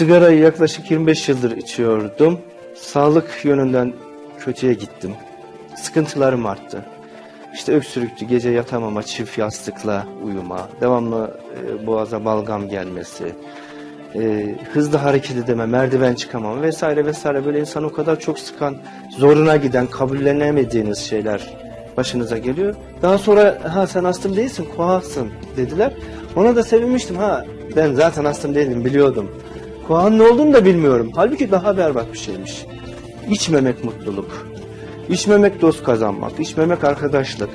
Sigarayı yaklaşık 25 yıldır içiyordum. Sağlık yönünden kötüye gittim. Sıkıntılarım arttı. İşte öksürüktü, gece yatamama, çift yastıkla uyuma, devamlı e, boğaza balgam gelmesi, e, hızlı hareket edeme, merdiven çıkamam vesaire vesaire böyle insan o kadar çok sıkan, zoruna giden, kabullenemediğiniz şeyler başınıza geliyor. Daha sonra ha sen astım değilsin, kuaksın dediler. Ona da sevinmiştim ha ben zaten astım değilim biliyordum. Kuağın ne olduğunu da bilmiyorum. Halbuki daha berbat bir şeymiş. İçmemek mutluluk. İçmemek dost kazanmak, içmemek arkadaşlık,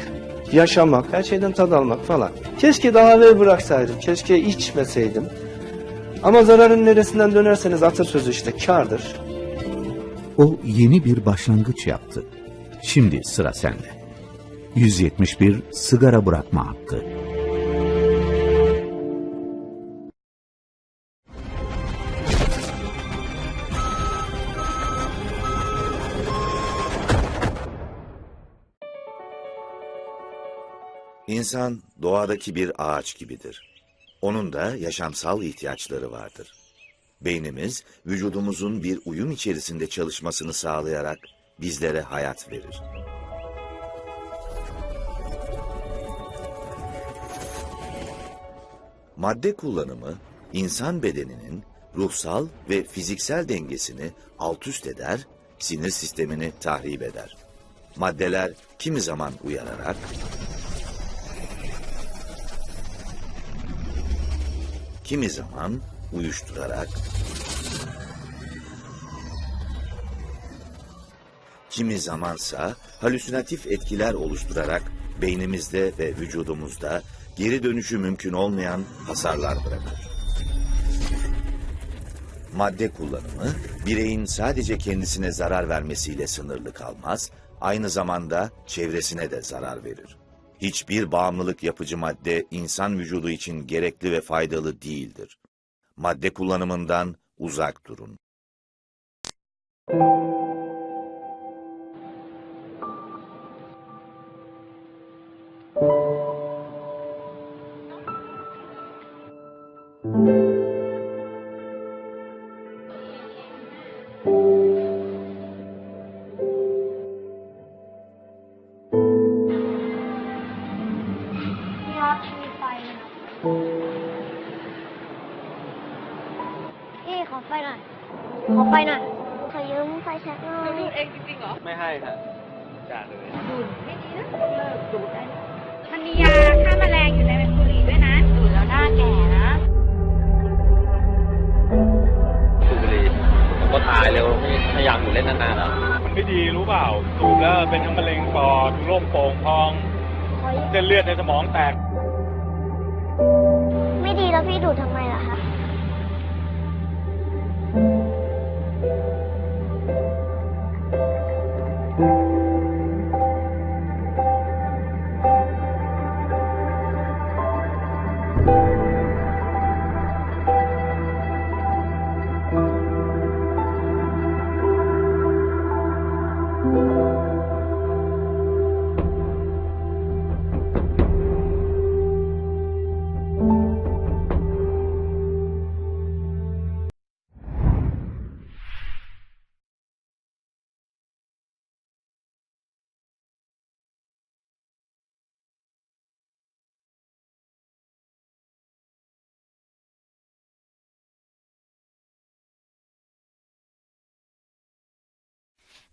yaşamak, her şeyden tad almak falan. Keşke daha evvel bıraksaydım, keşke içmeseydim. Ama zararın neresinden dönerseniz atasözü işte kârdır. O yeni bir başlangıç yaptı. Şimdi sıra sende. 171 sigara bırakma hakkı. İnsan doğadaki bir ağaç gibidir. Onun da yaşamsal ihtiyaçları vardır. Beynimiz vücudumuzun bir uyum içerisinde çalışmasını sağlayarak bizlere hayat verir. Madde kullanımı insan bedeninin ruhsal ve fiziksel dengesini alt üst eder, sinir sistemini tahrip eder. Maddeler kimi zaman uyararak, kimi zaman uyuşturarak, kimi zamansa halüsinatif etkiler oluşturarak beynimizde ve vücudumuzda geri dönüşü mümkün olmayan hasarlar bırakır. Madde kullanımı bireyin sadece kendisine zarar vermesiyle sınırlı kalmaz, aynı zamanda çevresine de zarar verir. Hiçbir bağımlılık yapıcı madde insan vücudu için gerekli ve faydalı değildir. Madde kullanımından uzak durun. พี่ เลย ดูดไม่ดีนะเลิกดูดได้แล้วมันมียาฆ่าแมลงอยู่ในใบบุหรี่ด้วยนะดูดแล้วหน้าแก่นะสูบบุหรี่ผมก็ตายเร็วไม่ไม่อยากอยู่เล่นนานๆแล้ว มันไม่ดีรู้เปล่าสูบแล้วเป็นทั้งมะเร็งปอดโรคโป่งพองขอยืมเส้นเลือดในสมองแตก ไม่ดีแล้วพี่ดูดทำไม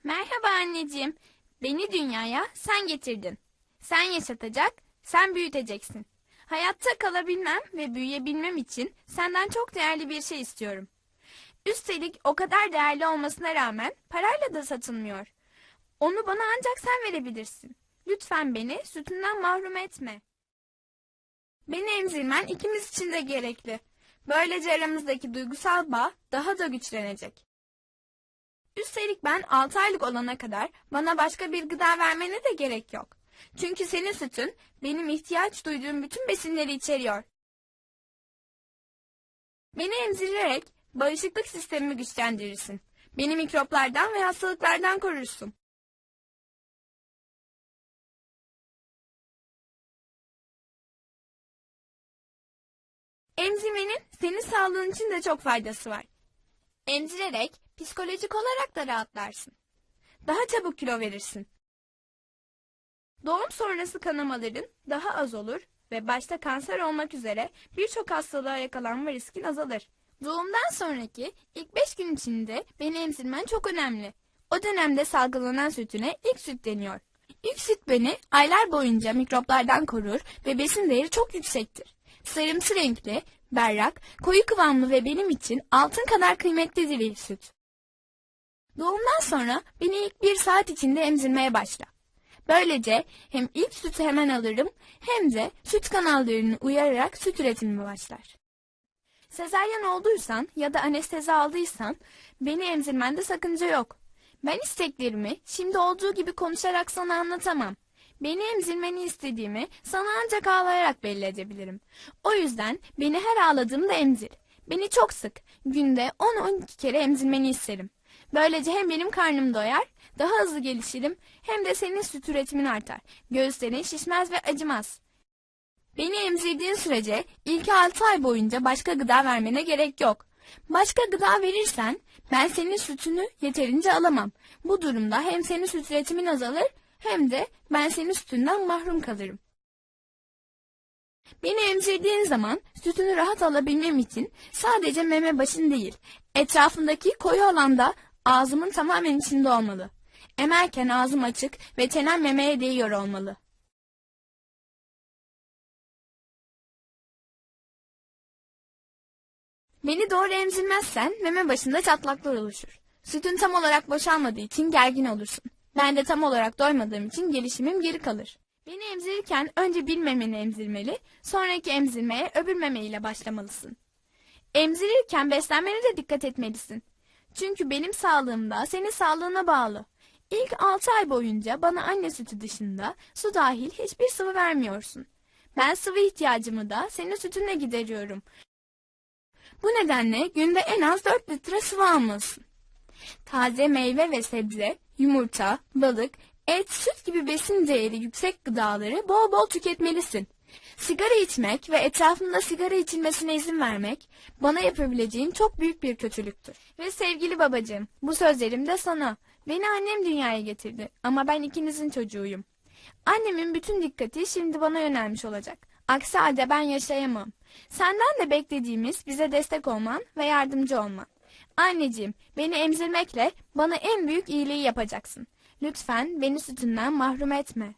Merhaba anneciğim. Beni dünyaya sen getirdin. Sen yaşatacak, sen büyüteceksin. Hayatta kalabilmem ve büyüyebilmem için senden çok değerli bir şey istiyorum. Üstelik o kadar değerli olmasına rağmen parayla da satılmıyor. Onu bana ancak sen verebilirsin. Lütfen beni sütünden mahrum etme. Beni emzirmen ikimiz için de gerekli. Böylece aramızdaki duygusal bağ daha da güçlenecek. Üstelik ben 6 aylık olana kadar bana başka bir gıda vermene de gerek yok. Çünkü senin sütün benim ihtiyaç duyduğum bütün besinleri içeriyor. Beni emzirerek bağışıklık sistemimi güçlendirirsin. Beni mikroplardan ve hastalıklardan korursun. Emzirmenin senin sağlığın için de çok faydası var. Emzirerek psikolojik olarak da rahatlarsın. Daha çabuk kilo verirsin. Doğum sonrası kanamaların daha az olur ve başta kanser olmak üzere birçok hastalığa yakalanma riskin azalır. Doğumdan sonraki ilk 5 gün içinde beni emzirmen çok önemli. O dönemde salgılanan sütüne ilk süt deniyor. İlk süt beni aylar boyunca mikroplardan korur ve besin değeri çok yüksektir. Sarımsı renkli, berrak, koyu kıvamlı ve benim için altın kadar kıymetlidir ilk süt. Doğumdan sonra beni ilk bir saat içinde emzirmeye başla. Böylece hem ilk sütü hemen alırım hem de süt kanallarını uyararak süt üretimime başlar. Sezaryen olduysan ya da anestezi aldıysan beni emzirmende sakınca yok. Ben isteklerimi şimdi olduğu gibi konuşarak sana anlatamam. Beni emzirmeni istediğimi sana ancak ağlayarak belli edebilirim. O yüzden beni her ağladığımda emzir. Beni çok sık, günde 10-12 kere emzirmeni isterim. Böylece hem benim karnım doyar, daha hızlı gelişirim hem de senin süt üretimin artar. Göğüslerin şişmez ve acımaz. Beni emzirdiğin sürece ilk 6 ay boyunca başka gıda vermene gerek yok. Başka gıda verirsen ben senin sütünü yeterince alamam. Bu durumda hem senin süt üretimin azalır hem de ben senin sütünden mahrum kalırım. Beni emzirdiğin zaman sütünü rahat alabilmem için sadece meme başın değil, etrafındaki koyu alanda ağzımın tamamen içinde olmalı. Emerken ağzım açık ve çenem memeye değiyor olmalı. Beni doğru emzirmezsen meme başında çatlaklar oluşur. Sütün tam olarak boşalmadığı için gergin olursun. Ben de tam olarak doymadığım için gelişimim geri kalır. Beni emzirirken önce bir memeni emzirmeli, sonraki emzirmeye öbür memeyle başlamalısın. Emzirirken beslenmene de dikkat etmelisin. Çünkü benim sağlığım da senin sağlığına bağlı. İlk 6 ay boyunca bana anne sütü dışında su dahil hiçbir sıvı vermiyorsun. Ben sıvı ihtiyacımı da senin sütünle gideriyorum. Bu nedenle günde en az 4 litre sıvı almalısın. Taze meyve ve sebze, yumurta, balık, et, süt gibi besin değeri yüksek gıdaları bol bol tüketmelisin. Sigara içmek ve etrafında sigara içilmesine izin vermek bana yapabileceğin çok büyük bir kötülüktür. Ve sevgili babacığım, bu sözlerim de sana. Beni annem dünyaya getirdi ama ben ikinizin çocuğuyum. Annemin bütün dikkati şimdi bana yönelmiş olacak. Aksi halde ben yaşayamam. Senden de beklediğimiz bize destek olman ve yardımcı olman. Anneciğim, beni emzirmekle bana en büyük iyiliği yapacaksın. Lütfen beni sütünden mahrum etme.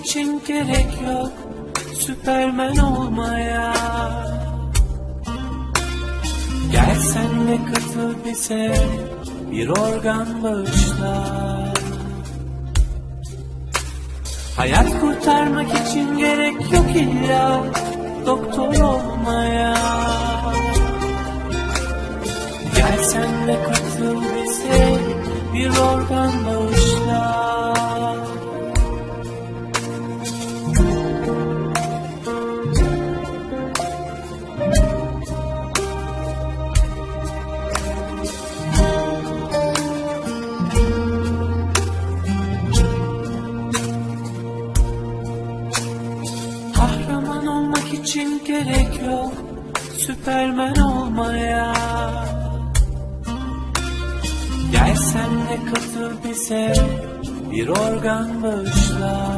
İçin gerek yok Süpermen olmaya. Gel sen de katıl bize Bir organ bağışla. Hayat kurtarmak için gerek yok illa Doktor olmaya. Gel sen de katıl bize Bir organ bize Bir organ bağışla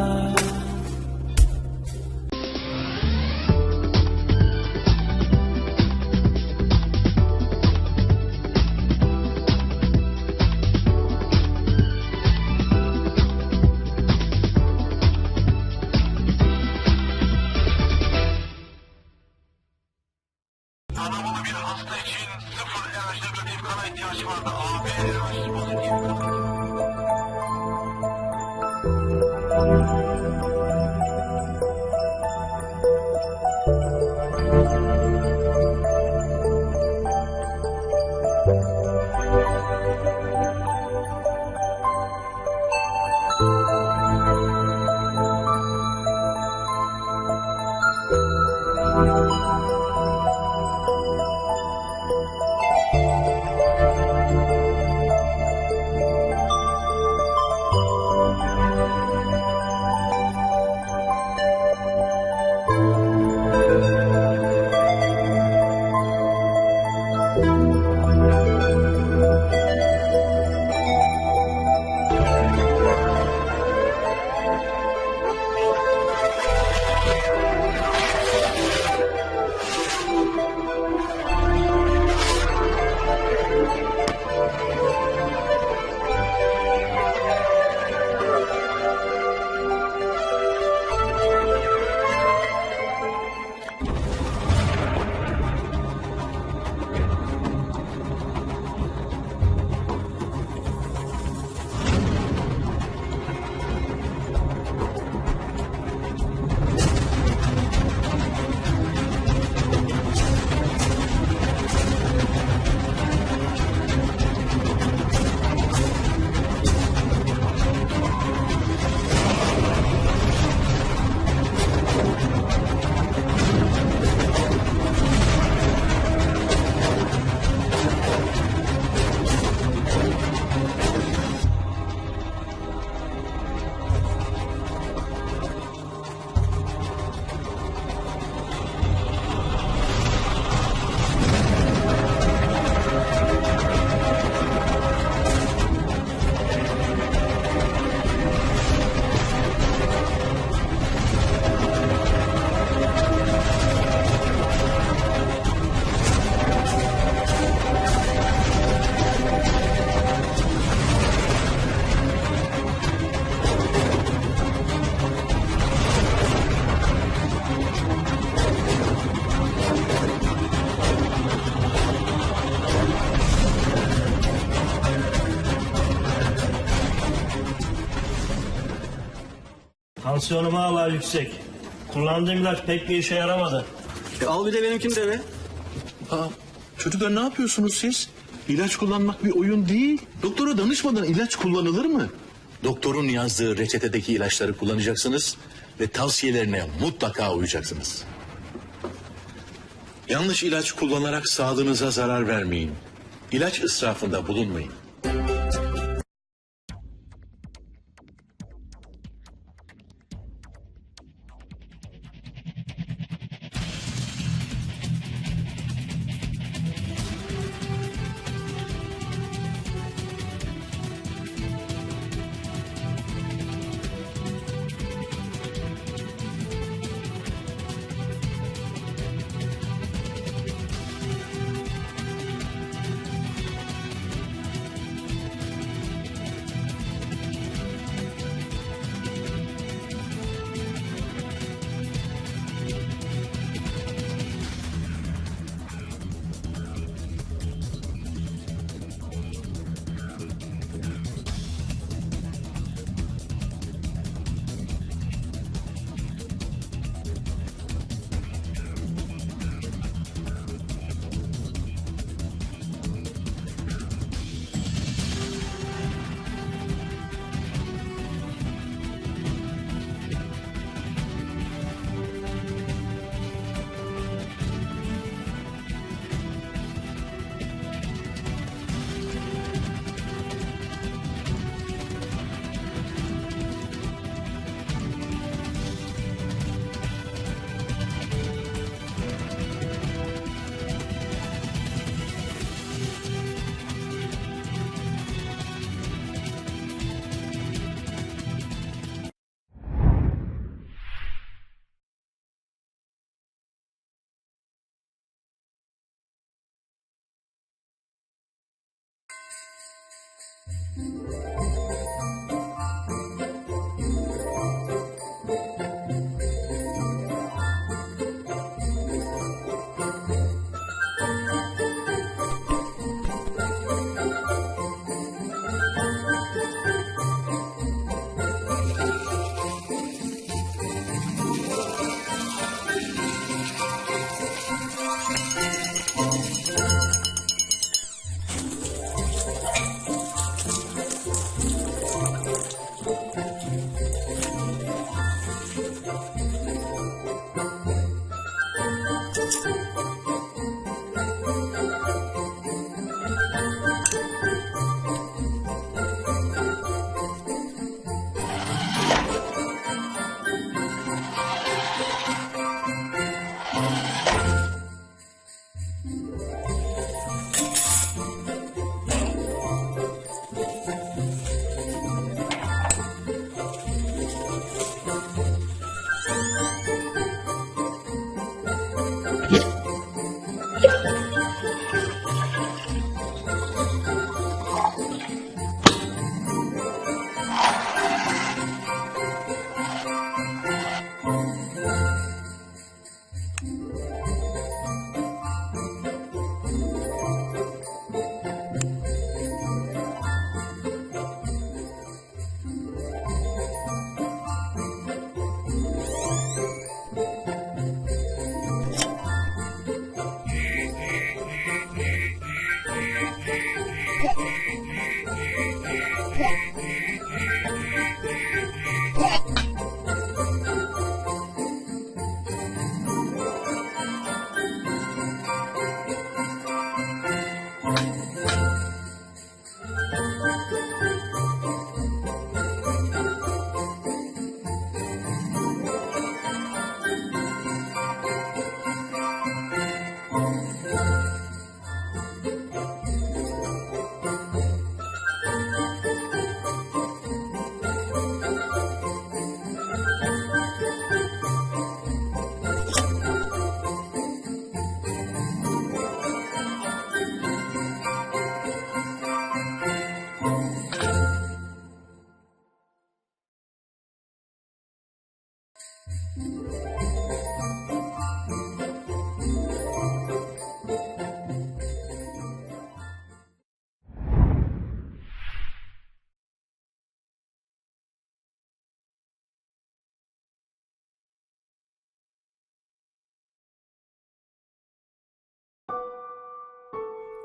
Tansiyonum hala yüksek. Kullandığım ilaç pek bir işe yaramadı. E al bir de benimkini de be. Aa, çocuklar ne yapıyorsunuz siz? İlaç kullanmak bir oyun değil. Doktora danışmadan ilaç kullanılır mı? Doktorun yazdığı reçetedeki ilaçları kullanacaksınız ve tavsiyelerine mutlaka uyacaksınız. Yanlış ilaç kullanarak sağlığınıza zarar vermeyin. İlaç israfında bulunmayın.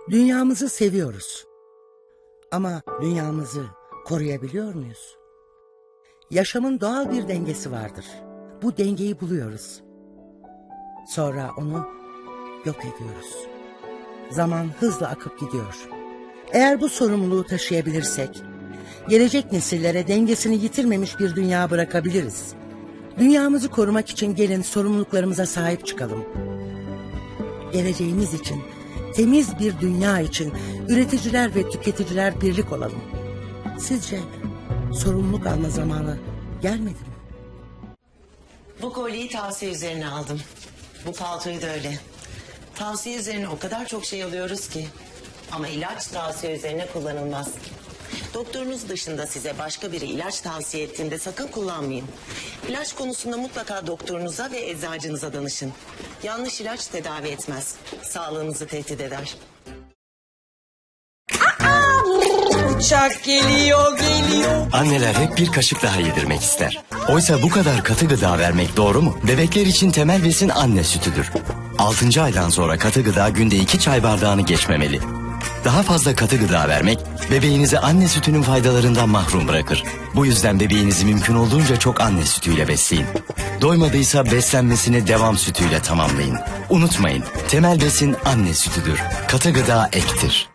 Dünyamızı seviyoruz. Ama dünyamızı koruyabiliyor muyuz? Yaşamın doğal bir dengesi vardır. Bu dengeyi buluyoruz. Sonra onu yok ediyoruz. Zaman hızla akıp gidiyor. Eğer bu sorumluluğu taşıyabilirsek, gelecek nesillere dengesini yitirmemiş bir dünya bırakabiliriz. Dünyamızı korumak için gelin sorumluluklarımıza sahip çıkalım. Geleceğimiz için, temiz bir dünya için üreticiler ve tüketiciler birlik olalım. Sizce sorumluluk alma zamanı gelmedi mi? Bu kolyeyi tavsiye üzerine aldım. Bu paltoyu da öyle. Tavsiye üzerine o kadar çok şey alıyoruz ki. Ama ilaç tavsiye üzerine kullanılmaz. Doktorunuz dışında size başka biri ilaç tavsiye ettiğinde sakın kullanmayın. İlaç konusunda mutlaka doktorunuza ve eczacınıza danışın. Yanlış ilaç tedavi etmez. Sağlığınızı tehdit eder. Uçak geliyor geliyor. Anneler hep bir kaşık daha yedirmek ister. Oysa bu kadar katı gıda vermek doğru mu? Bebekler için temel besin anne sütüdür. 6. aydan sonra katı gıda günde 2 çay bardağını geçmemeli. Daha fazla katı gıda vermek bebeğinizi anne sütünün faydalarından mahrum bırakır. Bu yüzden bebeğinizi mümkün olduğunca çok anne sütüyle besleyin. Doymadıysa beslenmesini devam sütüyle tamamlayın. Unutmayın, temel besin anne sütüdür. Katı gıda ektir.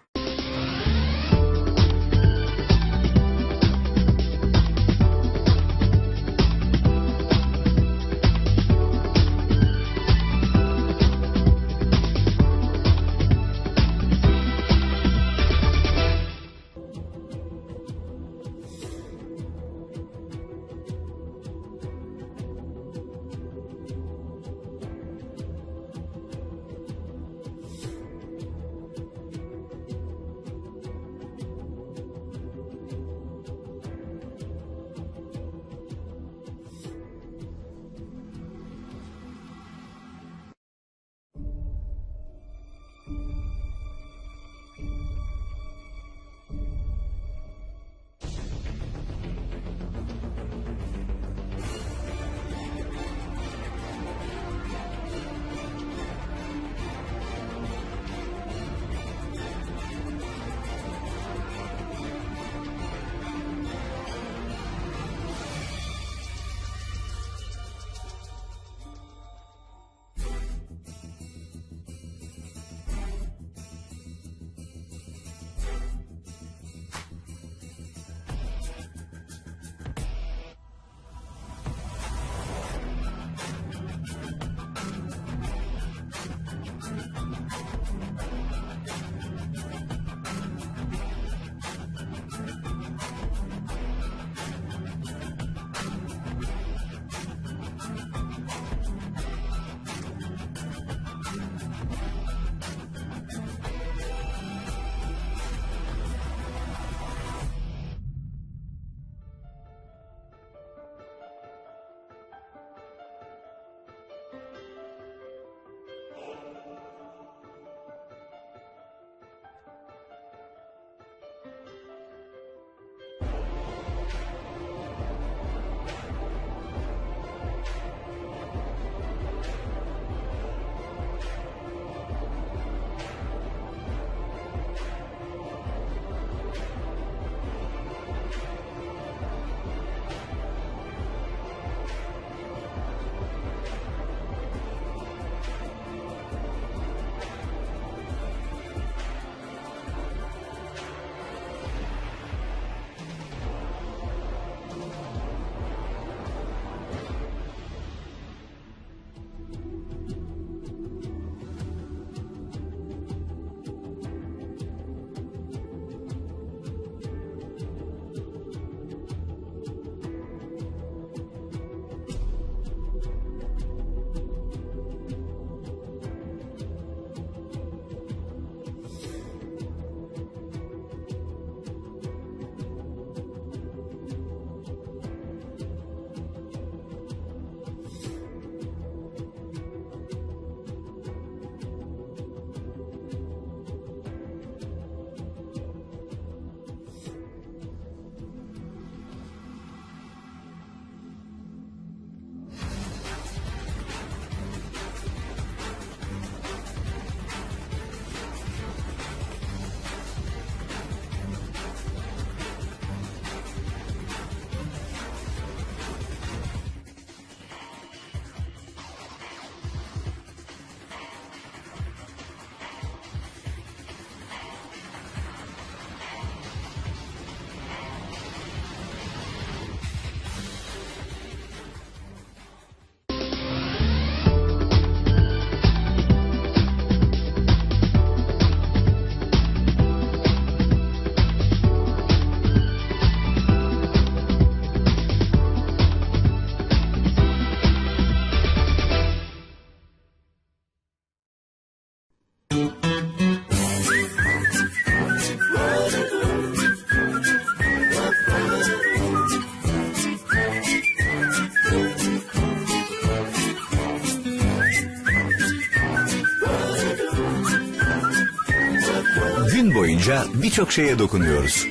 Birçok şeye dokunuyoruz.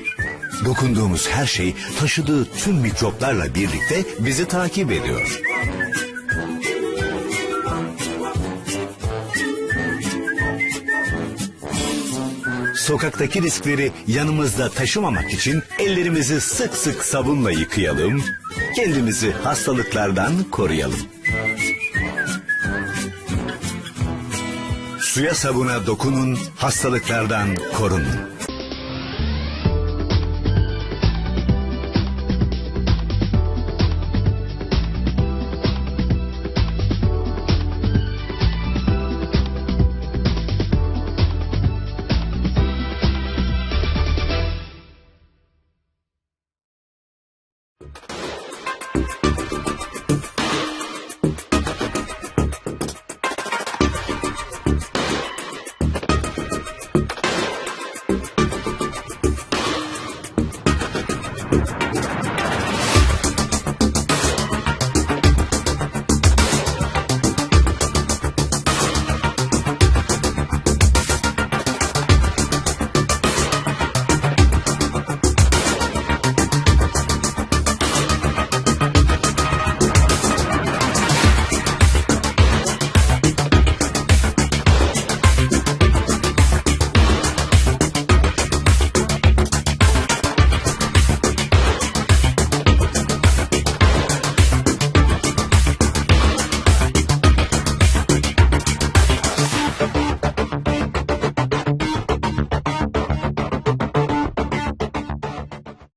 Dokunduğumuz her şey taşıdığı tüm mikroplarla birlikte bizi takip ediyor. Sokaktaki riskleri yanımızda taşımamak için ellerimizi sık sık sabunla yıkayalım, kendimizi hastalıklardan koruyalım. Suya sabuna dokunun, hastalıklardan korunun.